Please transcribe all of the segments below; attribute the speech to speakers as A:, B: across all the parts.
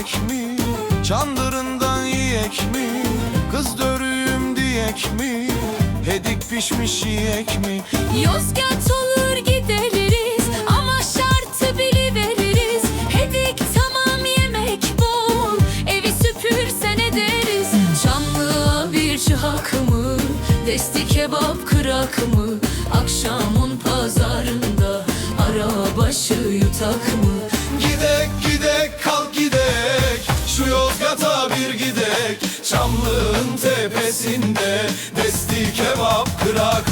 A: Gidek mi? Çandırından yiyek mi? Kız dörüğüm diyek mi? Hedik pişmiş yiyek mi?
B: Yozgat olur gideriz ama şartı biliveririz Hedik tamam yemek bol evi süpürsen ederiz Çamlığa bir çıhak desti kebap kırak mı Akşamın pazarında arabaşı yutak mı
A: Şu Yozgat'a bir gidek. Çamlığın tepesinde Desti kebap kırak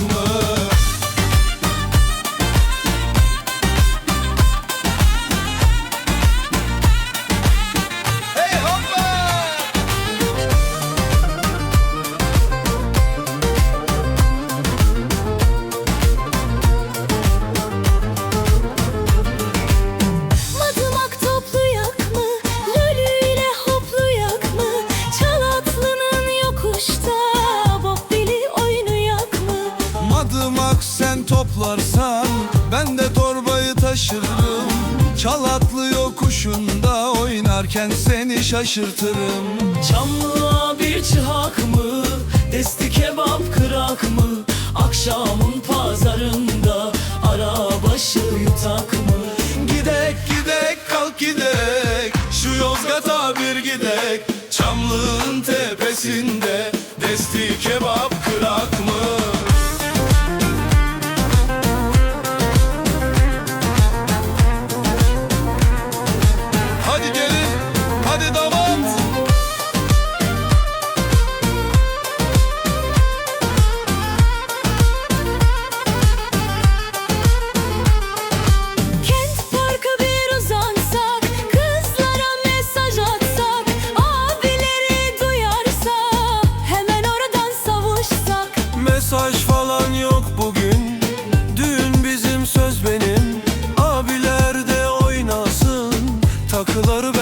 B: Madımak
A: sen toplarsan Ben de torbayı taşırım Çalatlı yokuşunda oynarken seni şaşırtırım
C: Çamlığa bir çıhak mı? Desti kebap kırak mı? Akşamın pazarında arabaşı yutak mı?
A: Gidek gidek kalk gidek Şu Yozgat'a bir gidek Çamlığın tepesinde Desti kebap kırak mı? Falan yok bugün. Düğün bizim söz benim. Abiler de oynasın. Takıları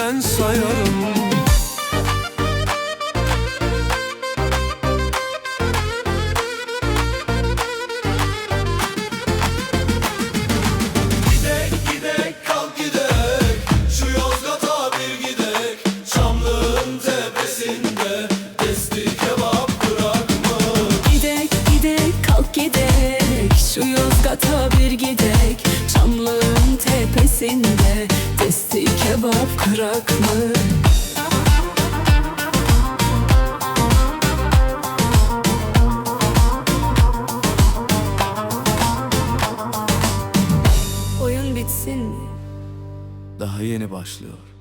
A: Yozgat'a bir gidek Çamlığın tepesinde
B: Testi kebap kırak mı? Oyun bitsin?
A: Daha yeni başlıyor